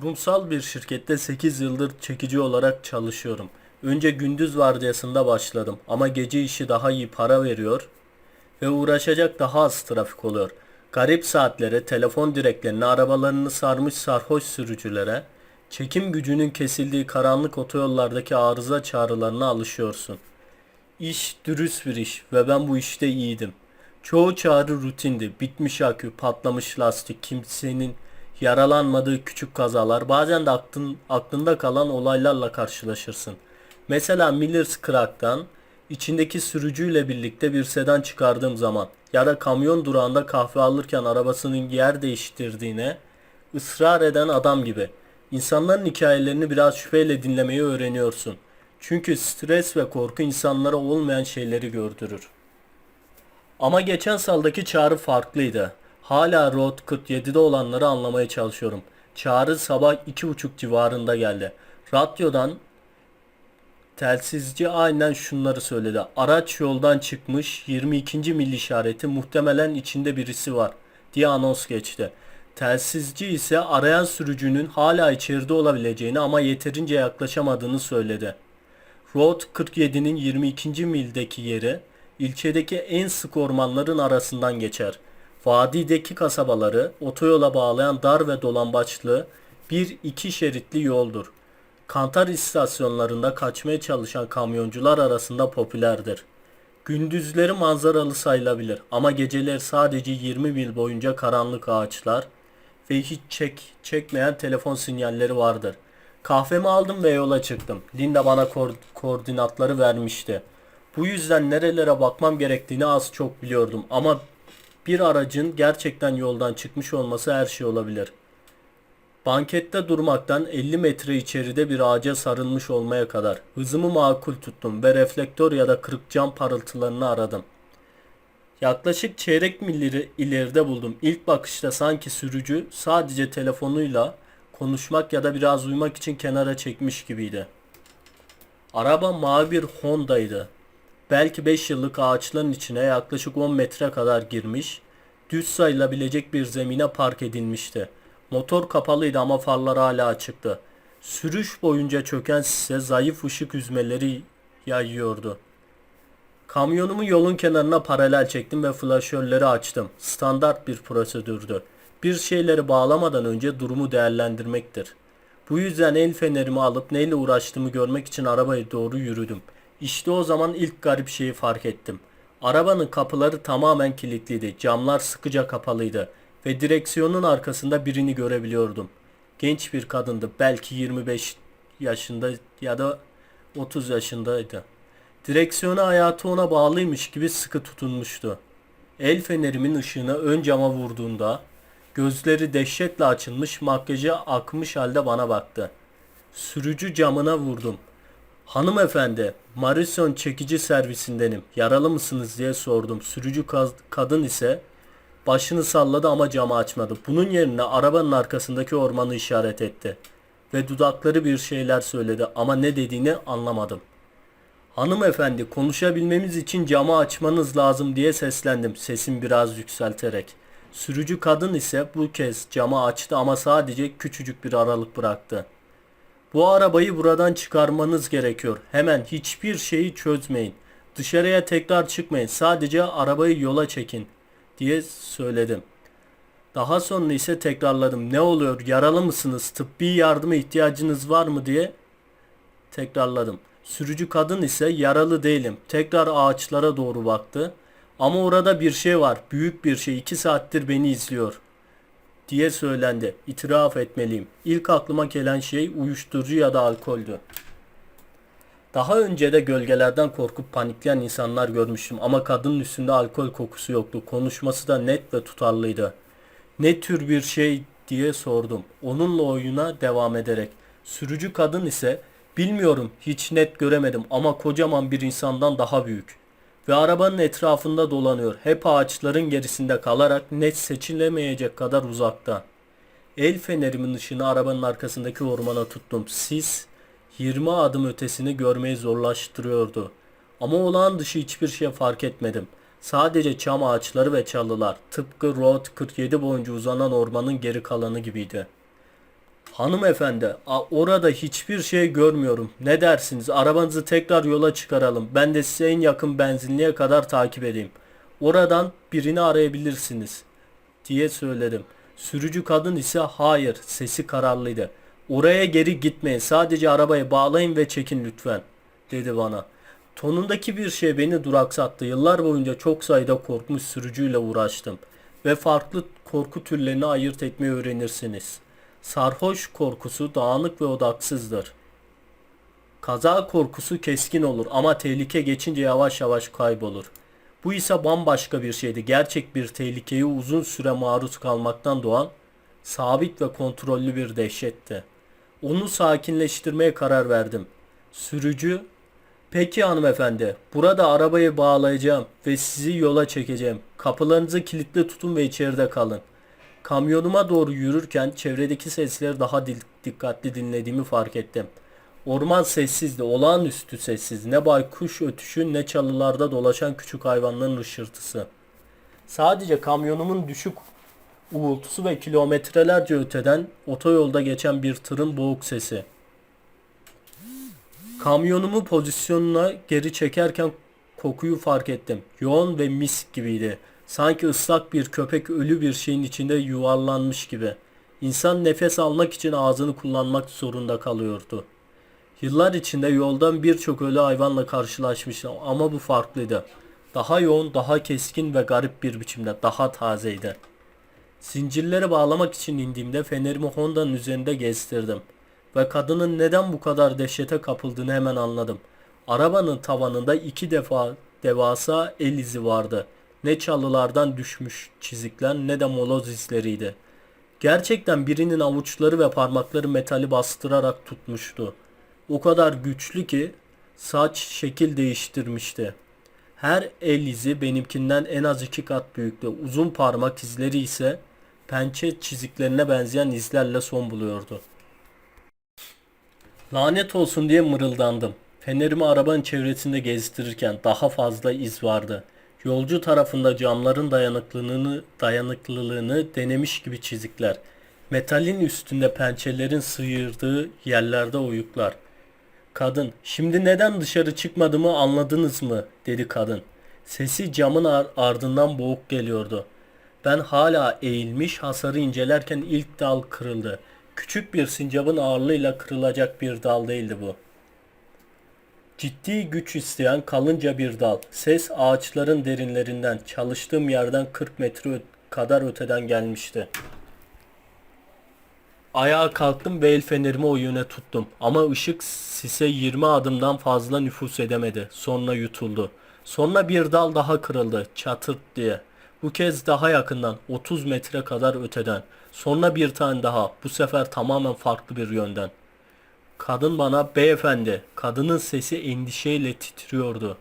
Kurumsal bir şirkette 8 yıldır çekici olarak çalışıyorum. Önce gündüz vardiyasında başladım ama gece işi daha iyi para veriyor ve uğraşacak daha az trafik oluyor. Garip saatlere, telefon direklerine, arabalarını sarmış sarhoş sürücülere, çekim gücünün kesildiği karanlık otoyollardaki arıza çağrılarına alışıyorsun. İş dürüst bir iş ve ben bu işte iyiydim. Çoğu çağrı rutindi. Bitmiş akü, patlamış lastik, kimsenin yaralanmadığı küçük kazalar, bazen de aklın, aklında kalan olaylarla karşılaşırsın. Mesela Miller's Crack'tan içindeki sürücüyle birlikte bir sedan çıkardığım zaman ya da kamyon durağında kahve alırken arabasının yer değiştirdiğine ısrar eden adam gibi. İnsanların hikayelerini biraz şüpheyle dinlemeyi öğreniyorsun. Çünkü stres ve korku insanlara olmayan şeyleri gördürür. Ama geçen saldaki çağrı farklıydı. Hala Road 47'de olanları anlamaya çalışıyorum. Çağrı sabah 2.30 civarında geldi. Radyodan telsizci aynen şunları söyledi. Araç yoldan çıkmış 22. mil işareti muhtemelen içinde birisi var diye anons geçti. Telsizci ise arayan sürücünün hala içeride olabileceğini ama yeterince yaklaşamadığını söyledi. Road 47'nin 22. mildeki yeri ilçedeki en sık ormanların arasından geçer. Vadideki kasabaları otoyola bağlayan dar ve dolambaçlı bir iki şeritli yoldur. Kantar istasyonlarında kaçmaya çalışan kamyoncular arasında popülerdir. Gündüzleri manzaralı sayılabilir ama geceleri sadece 20 mil boyunca karanlık ağaçlar ve hiç çek çekmeyen telefon sinyalleri vardır. Kahvemi aldım ve yola çıktım. Linda bana ko- koordinatları vermişti. Bu yüzden nerelere bakmam gerektiğini az çok biliyordum ama bir aracın gerçekten yoldan çıkmış olması her şey olabilir. Bankette durmaktan 50 metre içeride bir ağaca sarılmış olmaya kadar hızımı makul tuttum ve reflektör ya da kırık cam parıltılarını aradım. Yaklaşık çeyrek mil ileride buldum. İlk bakışta sanki sürücü sadece telefonuyla konuşmak ya da biraz uyumak için kenara çekmiş gibiydi. Araba mavi bir Honda'ydı. Belki 5 yıllık ağaçların içine yaklaşık 10 metre kadar girmiş, düz sayılabilecek bir zemine park edilmişti. Motor kapalıydı ama farlar hala açıktı. Sürüş boyunca çöken sise zayıf ışık üzmeleri yayıyordu. Kamyonumu yolun kenarına paralel çektim ve flaşörleri açtım. Standart bir prosedürdü. Bir şeyleri bağlamadan önce durumu değerlendirmektir. Bu yüzden el fenerimi alıp neyle uğraştığımı görmek için arabaya doğru yürüdüm. İşte o zaman ilk garip şeyi fark ettim. Arabanın kapıları tamamen kilitliydi. Camlar sıkıca kapalıydı ve direksiyonun arkasında birini görebiliyordum. Genç bir kadındı. Belki 25 yaşında ya da 30 yaşındaydı. Direksiyonu hayatı ona bağlıymış gibi sıkı tutunmuştu. El fenerimin ışığını ön cama vurduğunda gözleri dehşetle açılmış makyajı akmış halde bana baktı. Sürücü camına vurdum. Hanımefendi, Marison çekici servisindenim. Yaralı mısınız diye sordum. Sürücü kadın ise başını salladı ama camı açmadı. Bunun yerine arabanın arkasındaki ormanı işaret etti. Ve dudakları bir şeyler söyledi ama ne dediğini anlamadım. Hanımefendi konuşabilmemiz için camı açmanız lazım diye seslendim sesim biraz yükselterek. Sürücü kadın ise bu kez camı açtı ama sadece küçücük bir aralık bıraktı. Bu arabayı buradan çıkarmanız gerekiyor. Hemen hiçbir şeyi çözmeyin. Dışarıya tekrar çıkmayın. Sadece arabayı yola çekin diye söyledim. Daha sonra ise tekrarladım. Ne oluyor? Yaralı mısınız? Tıbbi yardıma ihtiyacınız var mı diye tekrarladım. Sürücü kadın ise yaralı değilim. Tekrar ağaçlara doğru baktı. Ama orada bir şey var. Büyük bir şey. İki saattir beni izliyor. Diye söylendi. İtiraf etmeliyim. İlk aklıma gelen şey uyuşturucu ya da alkoldü. Daha önce de gölgelerden korkup panikleyen insanlar görmüştüm ama kadının üstünde alkol kokusu yoktu. Konuşması da net ve tutarlıydı. Ne tür bir şey diye sordum. Onunla oyuna devam ederek. Sürücü kadın ise bilmiyorum hiç net göremedim ama kocaman bir insandan daha büyük. Ve arabanın etrafında dolanıyor. Hep ağaçların gerisinde kalarak net seçilemeyecek kadar uzakta. El fenerimin ışığını arabanın arkasındaki ormana tuttum. Sis 20 adım ötesini görmeyi zorlaştırıyordu. Ama olağan dışı hiçbir şey fark etmedim. Sadece çam ağaçları ve çalılar tıpkı Road 47 boyunca uzanan ormanın geri kalanı gibiydi. Hanımefendi, orada hiçbir şey görmüyorum. Ne dersiniz? Arabanızı tekrar yola çıkaralım. Ben de size en yakın benzinliğe kadar takip edeyim. Oradan birini arayabilirsiniz." diye söyledim. Sürücü kadın ise hayır, sesi kararlıydı. Oraya geri gitmeyin. Sadece arabayı bağlayın ve çekin lütfen, dedi bana. Tonundaki bir şey beni duraksattı. Yıllar boyunca çok sayıda korkmuş sürücüyle uğraştım ve farklı korku türlerini ayırt etmeyi öğrenirsiniz. Sarhoş korkusu dağınık ve odaksızdır. Kaza korkusu keskin olur ama tehlike geçince yavaş yavaş kaybolur. Bu ise bambaşka bir şeydi. Gerçek bir tehlikeye uzun süre maruz kalmaktan doğan sabit ve kontrollü bir dehşetti. Onu sakinleştirmeye karar verdim. Sürücü, peki hanımefendi, burada arabayı bağlayacağım ve sizi yola çekeceğim. Kapılarınızı kilitli tutun ve içeride kalın. Kamyonuma doğru yürürken çevredeki sesleri daha dikkatli dinlediğimi fark ettim. Orman sessizdi, olağanüstü sessiz. Ne baykuş ötüşü ne çalılarda dolaşan küçük hayvanların ışırtısı. Sadece kamyonumun düşük uğultusu ve kilometrelerce öteden otoyolda geçen bir tırın boğuk sesi. Kamyonumu pozisyonuna geri çekerken kokuyu fark ettim. Yoğun ve mis gibiydi. Sanki ıslak bir köpek ölü bir şeyin içinde yuvarlanmış gibi. İnsan nefes almak için ağzını kullanmak zorunda kalıyordu. Yıllar içinde yoldan birçok ölü hayvanla karşılaşmıştım ama bu farklıydı. Daha yoğun, daha keskin ve garip bir biçimde, daha tazeydi. Zincirleri bağlamak için indiğimde fenerimi Honda'nın üzerinde gezdirdim. Ve kadının neden bu kadar dehşete kapıldığını hemen anladım. Arabanın tavanında iki defa devasa el izi vardı. Ne çalılardan düşmüş çizikler ne de moloz izleriydi. Gerçekten birinin avuçları ve parmakları metali bastırarak tutmuştu. O kadar güçlü ki saç şekil değiştirmişti. Her el izi benimkinden en az iki kat büyüktü. Uzun parmak izleri ise pençe çiziklerine benzeyen izlerle son buluyordu. Lanet olsun diye mırıldandım. Fenerimi arabanın çevresinde gezdirirken daha fazla iz vardı. Yolcu tarafında camların dayanıklılığını, dayanıklılığını denemiş gibi çizikler. Metalin üstünde pençelerin sıyırdığı yerlerde oyuklar. Kadın, şimdi neden dışarı çıkmadığımı anladınız mı? dedi kadın. Sesi camın ar- ardından boğuk geliyordu. Ben hala eğilmiş hasarı incelerken ilk dal kırıldı. Küçük bir sincabın ağırlığıyla kırılacak bir dal değildi bu. Ciddi güç isteyen kalınca bir dal. Ses ağaçların derinlerinden, çalıştığım yerden 40 metre kadar öteden gelmişti. Ayağa kalktım ve el fenerimi o yöne tuttum. Ama ışık sise 20 adımdan fazla nüfus edemedi. Sonra yutuldu. Sonra bir dal daha kırıldı. Çatırt diye. Bu kez daha yakından 30 metre kadar öteden. Sonra bir tane daha. Bu sefer tamamen farklı bir yönden. Kadın bana beyefendi. Kadının sesi endişeyle titriyordu.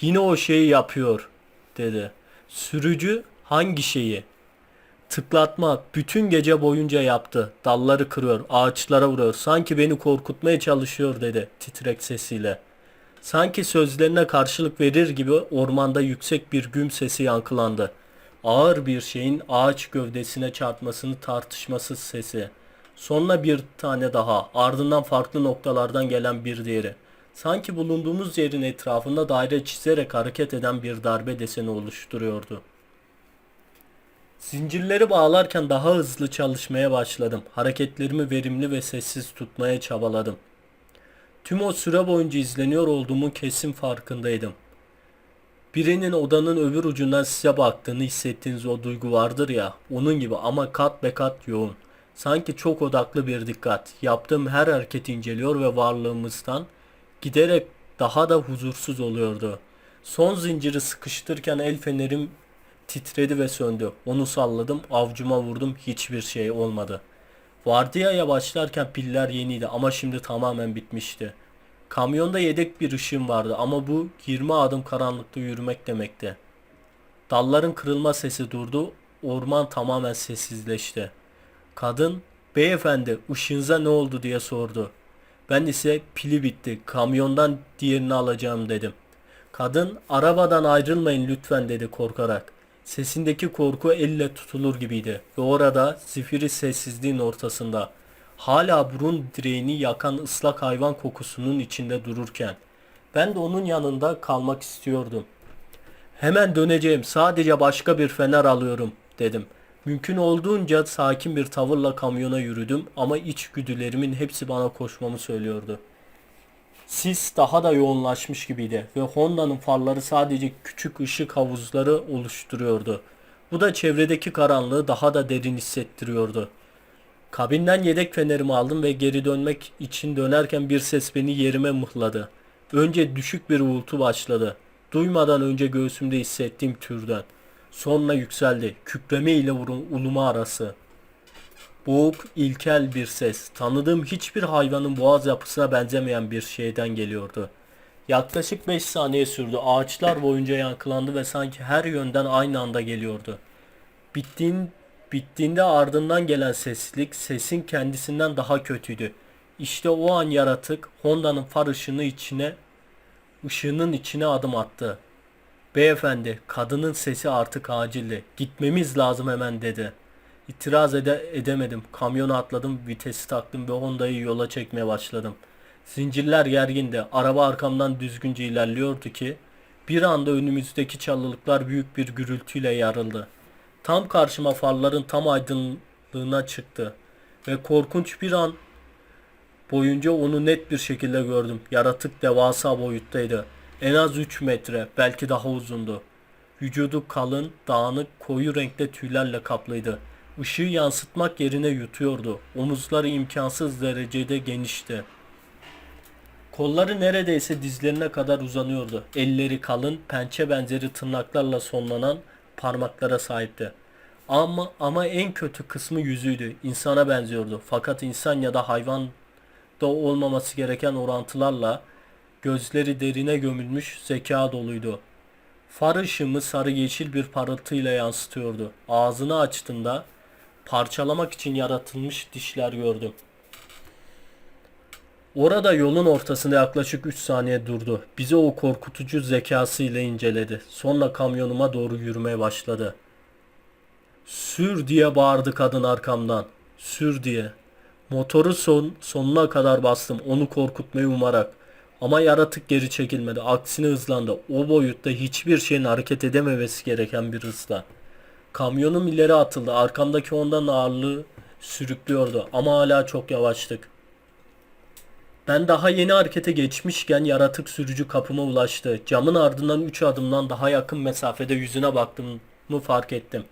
Yine o şeyi yapıyor dedi. Sürücü hangi şeyi? Tıklatma bütün gece boyunca yaptı. Dalları kırıyor, ağaçlara vuruyor. Sanki beni korkutmaya çalışıyor dedi titrek sesiyle. Sanki sözlerine karşılık verir gibi ormanda yüksek bir güm sesi yankılandı. Ağır bir şeyin ağaç gövdesine çarpmasını tartışmasız sesi. Sonra bir tane daha, ardından farklı noktalardan gelen bir diğeri. Sanki bulunduğumuz yerin etrafında daire çizerek hareket eden bir darbe deseni oluşturuyordu. Zincirleri bağlarken daha hızlı çalışmaya başladım. Hareketlerimi verimli ve sessiz tutmaya çabaladım. Tüm o süre boyunca izleniyor olduğumun kesin farkındaydım. Birinin odanın öbür ucundan size baktığını hissettiğiniz o duygu vardır ya, onun gibi ama kat be kat yoğun. Sanki çok odaklı bir dikkat. Yaptığım her hareketi inceliyor ve varlığımızdan giderek daha da huzursuz oluyordu. Son zinciri sıkıştırırken el fenerim titredi ve söndü. Onu salladım, avcuma vurdum, hiçbir şey olmadı. Vardiyaya başlarken piller yeniydi ama şimdi tamamen bitmişti. Kamyonda yedek bir ışığım vardı ama bu 20 adım karanlıkta yürümek demekti. Dalların kırılma sesi durdu, orman tamamen sessizleşti. Kadın, beyefendi ışığınıza ne oldu diye sordu. Ben ise pili bitti, kamyondan diğerini alacağım dedim. Kadın, arabadan ayrılmayın lütfen dedi korkarak. Sesindeki korku elle tutulur gibiydi ve orada zifiri sessizliğin ortasında hala burun direğini yakan ıslak hayvan kokusunun içinde dururken ben de onun yanında kalmak istiyordum. Hemen döneceğim. Sadece başka bir fener alıyorum dedim. Mümkün olduğunca sakin bir tavırla kamyona yürüdüm ama içgüdülerimin hepsi bana koşmamı söylüyordu. Sis daha da yoğunlaşmış gibiydi ve Honda'nın farları sadece küçük ışık havuzları oluşturuyordu. Bu da çevredeki karanlığı daha da derin hissettiriyordu. Kabinden yedek fenerimi aldım ve geri dönmek için dönerken bir ses beni yerime mıhladı. Önce düşük bir uğultu başladı. Duymadan önce göğsümde hissettiğim türden. Sonra yükseldi. Kükreme ile uluma arası. Boğuk, ilkel bir ses. Tanıdığım hiçbir hayvanın boğaz yapısına benzemeyen bir şeyden geliyordu. Yaklaşık 5 saniye sürdü. Ağaçlar boyunca yankılandı ve sanki her yönden aynı anda geliyordu. Bittiğin, bittiğinde ardından gelen seslik sesin kendisinden daha kötüydü. İşte o an yaratık Honda'nın far ışını içine ışığının içine adım attı. Beyefendi, kadının sesi artık acildi. Gitmemiz lazım hemen dedi. İtiraz ede edemedim. Kamyona atladım, vitesi taktım ve Honda'yı yola çekmeye başladım. Zincirler gergindi. Araba arkamdan düzgünce ilerliyordu ki bir anda önümüzdeki çalılıklar büyük bir gürültüyle yarıldı. Tam karşıma farların tam aydınlığına çıktı ve korkunç bir an boyunca onu net bir şekilde gördüm. Yaratık devasa boyuttaydı. En az 3 metre, belki daha uzundu. Vücudu kalın, dağınık, koyu renkte tüylerle kaplıydı. Işığı yansıtmak yerine yutuyordu. Omuzları imkansız derecede genişti. Kolları neredeyse dizlerine kadar uzanıyordu. Elleri kalın, pençe benzeri tırnaklarla sonlanan parmaklara sahipti. Ama ama en kötü kısmı yüzüydü. İnsana benziyordu. Fakat insan ya da hayvan da olmaması gereken orantılarla gözleri derine gömülmüş zeka doluydu. Far ışığımı sarı yeşil bir parıltıyla yansıtıyordu. Ağzını açtığında parçalamak için yaratılmış dişler gördüm. Orada yolun ortasında yaklaşık 3 saniye durdu. Bizi o korkutucu zekasıyla inceledi. Sonra kamyonuma doğru yürümeye başladı. Sür diye bağırdı kadın arkamdan. Sür diye. Motoru son, sonuna kadar bastım onu korkutmayı umarak. Ama yaratık geri çekilmedi. Aksine hızlandı. O boyutta hiçbir şeyin hareket edememesi gereken bir hızla. Kamyonum ileri atıldı. Arkamdaki ondan ağırlığı sürüklüyordu. Ama hala çok yavaştık. Ben daha yeni harekete geçmişken yaratık sürücü kapıma ulaştı. Camın ardından 3 adımdan daha yakın mesafede yüzüne baktığımı fark ettim.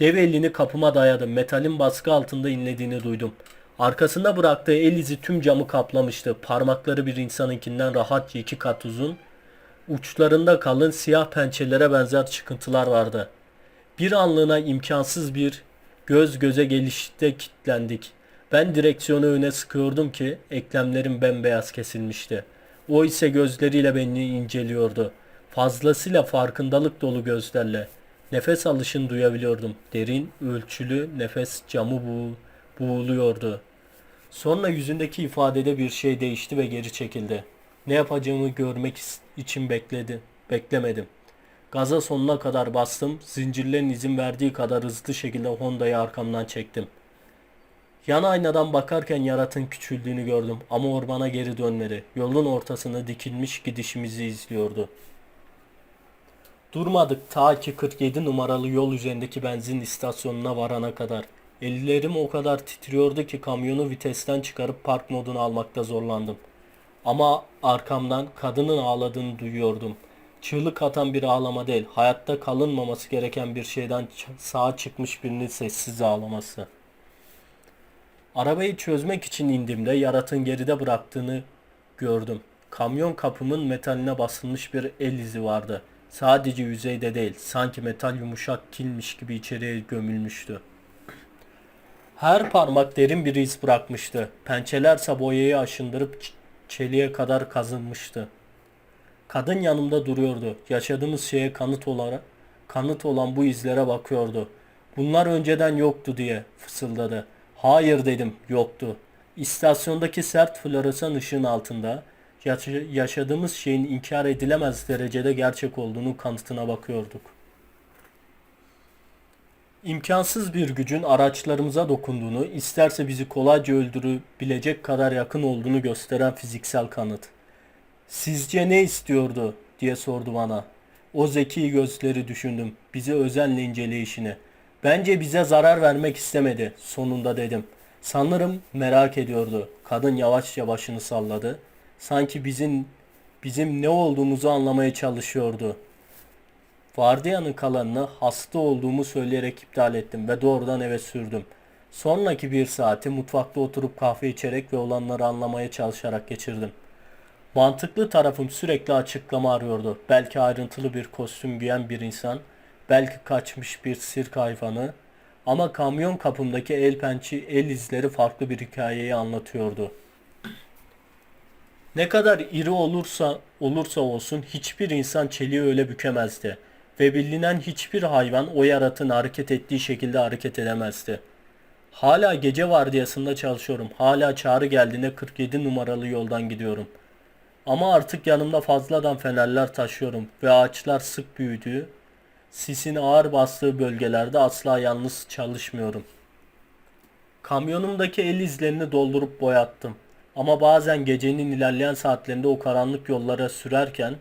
Dev elini kapıma dayadı. Metalin baskı altında inlediğini duydum. Arkasında bıraktığı el izi tüm camı kaplamıştı. Parmakları bir insanınkinden rahatça iki kat uzun. Uçlarında kalın siyah pençelere benzer çıkıntılar vardı. Bir anlığına imkansız bir göz göze gelişte kilitlendik. Ben direksiyonu öne sıkıyordum ki eklemlerim bembeyaz kesilmişti. O ise gözleriyle beni inceliyordu. Fazlasıyla farkındalık dolu gözlerle. Nefes alışını duyabiliyordum. Derin, ölçülü nefes camı buğ boğuluyordu. Sonra yüzündeki ifadede bir şey değişti ve geri çekildi. Ne yapacağımı görmek için bekledi. Beklemedim. Gaza sonuna kadar bastım. Zincirlerin izin verdiği kadar hızlı şekilde Honda'yı arkamdan çektim. Yan aynadan bakarken yaratın küçüldüğünü gördüm ama ormana geri dönmedi. Yolun ortasında dikilmiş gidişimizi izliyordu. Durmadık ta ki 47 numaralı yol üzerindeki benzin istasyonuna varana kadar. Ellerim o kadar titriyordu ki kamyonu vitesten çıkarıp park moduna almakta zorlandım. Ama arkamdan kadının ağladığını duyuyordum. Çığlık atan bir ağlama değil, hayatta kalınmaması gereken bir şeyden sağa çıkmış birinin sessiz ağlaması. Arabayı çözmek için indiğimde yaratın geride bıraktığını gördüm. Kamyon kapımın metaline basılmış bir el izi vardı. Sadece yüzeyde değil, sanki metal yumuşak kilmiş gibi içeriye gömülmüştü. Her parmak derin bir iz bırakmıştı. Pençelerse boyayı aşındırıp çeliğe kadar kazınmıştı. Kadın yanımda duruyordu. Yaşadığımız şeye kanıt olarak kanıt olan bu izlere bakıyordu. Bunlar önceden yoktu diye fısıldadı. Hayır dedim, yoktu. İstasyondaki sert floresan ışığın altında yaşadığımız şeyin inkar edilemez derecede gerçek olduğunu kanıtına bakıyorduk. İmkansız bir gücün araçlarımıza dokunduğunu, isterse bizi kolayca öldürebilecek kadar yakın olduğunu gösteren fiziksel kanıt. Sizce ne istiyordu diye sordu bana. O zeki gözleri düşündüm. Bizi özenle inceleyişini. Bence bize zarar vermek istemedi. Sonunda dedim. Sanırım merak ediyordu. Kadın yavaşça başını salladı. Sanki bizim bizim ne olduğumuzu anlamaya çalışıyordu. Vardiyanın kalanını hasta olduğumu söyleyerek iptal ettim ve doğrudan eve sürdüm. Sonraki bir saati mutfakta oturup kahve içerek ve olanları anlamaya çalışarak geçirdim. Mantıklı tarafım sürekli açıklama arıyordu. Belki ayrıntılı bir kostüm giyen bir insan, belki kaçmış bir sirk hayvanı ama kamyon kapımdaki el pençi el izleri farklı bir hikayeyi anlatıyordu. Ne kadar iri olursa olursa olsun hiçbir insan çeliği öyle bükemezdi ve bilinen hiçbir hayvan o yaratığın hareket ettiği şekilde hareket edemezdi. Hala gece vardiyasında çalışıyorum. Hala çağrı geldiğinde 47 numaralı yoldan gidiyorum. Ama artık yanımda fazladan fenerler taşıyorum ve ağaçlar sık büyüdüğü, sisin ağır bastığı bölgelerde asla yalnız çalışmıyorum. Kamyonumdaki el izlerini doldurup boyattım. Ama bazen gecenin ilerleyen saatlerinde o karanlık yollara sürerken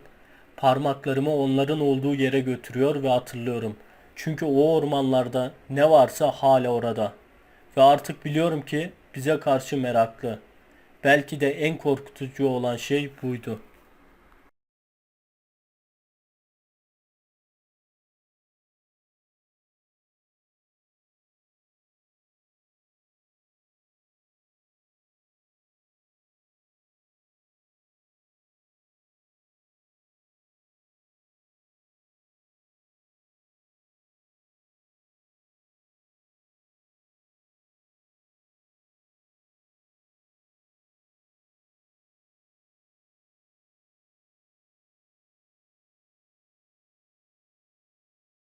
parmaklarımı onların olduğu yere götürüyor ve hatırlıyorum. Çünkü o ormanlarda ne varsa hala orada. Ve artık biliyorum ki bize karşı meraklı. Belki de en korkutucu olan şey buydu.